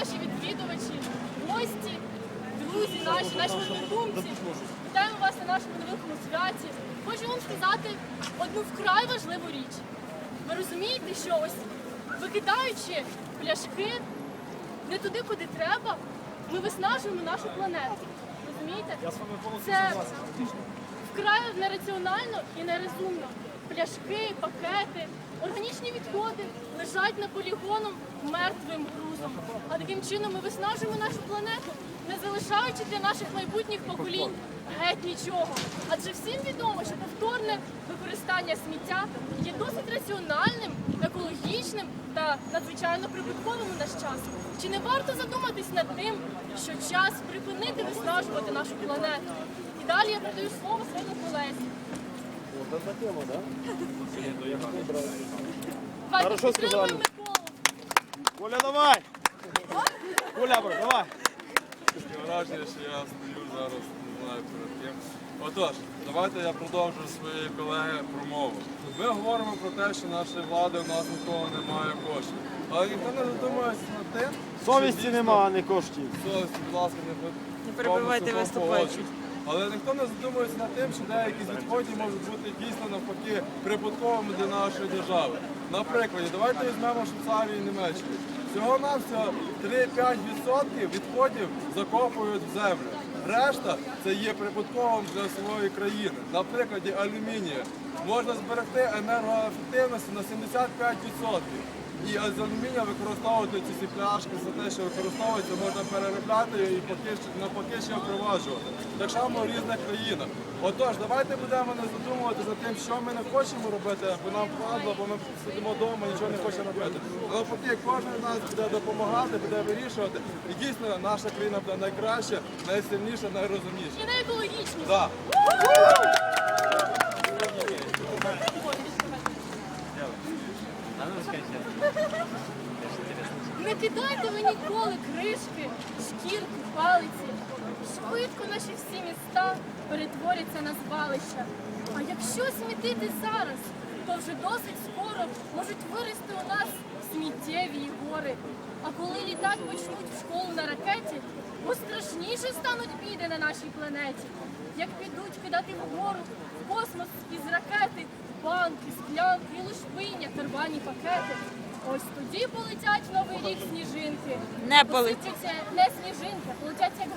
наші відвідувачі, гості, друзі, наші, наші однодумці. Вітаємо вас на нашому невеликому святі. Хочу вам сказати одну вкрай важливу річ. Ви розумієте, що ось викидаючи пляшки не туди, куди треба, ми виснажуємо нашу планету. Розумієте? Це вкрай нераціонально і нерозумно. Пляшки, пакети, органічні відходи лежать на полігоном мертвим грузом. А таким чином ми виснажуємо нашу планету, не залишаючи для наших майбутніх поколінь геть нічого. Адже всім відомо, що повторне використання сміття є досить раціональним, екологічним та надзвичайно прибутковим у наш час. Чи не варто задуматись над тим, що час припинити виснажувати нашу планету? І далі я передаю слово своєму колезі. Давайте Хорошо підтримуємо сказали. Коля, давай! Коля, давай! Враження, що я стою зараз, не знаю перед ким. Отож, давайте я продовжу своєї колеги промову. Ми говоримо про те, що наша влади у нас нікого немає коштів. Але ніхто не задумується над тим, що Совісті дійсно- нема, не коштів. Совісті, будь ласка, не, Не перебивайте виступаючи. виступаючих. Але ніхто не задумується над тим, що деякі з відходів можуть бути дійсно навпаки прибутковими для нашої держави. Наприклад, давайте візьмемо Швейцарію і Німеччину. Всього навсього 3-5% відходів закопують в землю. Решта це є прибутковим для своєї країни. На прикладі алюмінія можна зберегти енергоефективності на 75%. І алюмінія використовувати ці пляшки за те, що використовується, можна переробляти і поки навпаки ще впроваджувати. Так само в різних країнах. Отож, давайте будемо не задумувати за тим, що ми не хочемо робити, бо нам впадло, бо ми сидимо вдома, нічого не хочемо робити. Навпаки, кожен з нас буде допомагати, буде вирішувати. І дійсно наша країна буде найкраща, найсильніша, найрозумніша. І найекологічніше. Так. Не кидайте ви ніколи кришки, шкірки, палиці. Швидко наші всі міста перетворяться на звалища. А якщо смітити зараз, то вже досить скоро можуть вирости у нас сміттєві гори. А коли літати почнуть в школу на ракеті, бо страшніше стануть біди на нашій планеті. Як підуть кидати вгору в космос із ракети, банки, склянки, і лушпиня, тербані пакети. Ось тоді полетять новий рік сніжинки. Не полетять. Не сніжинки, полетять як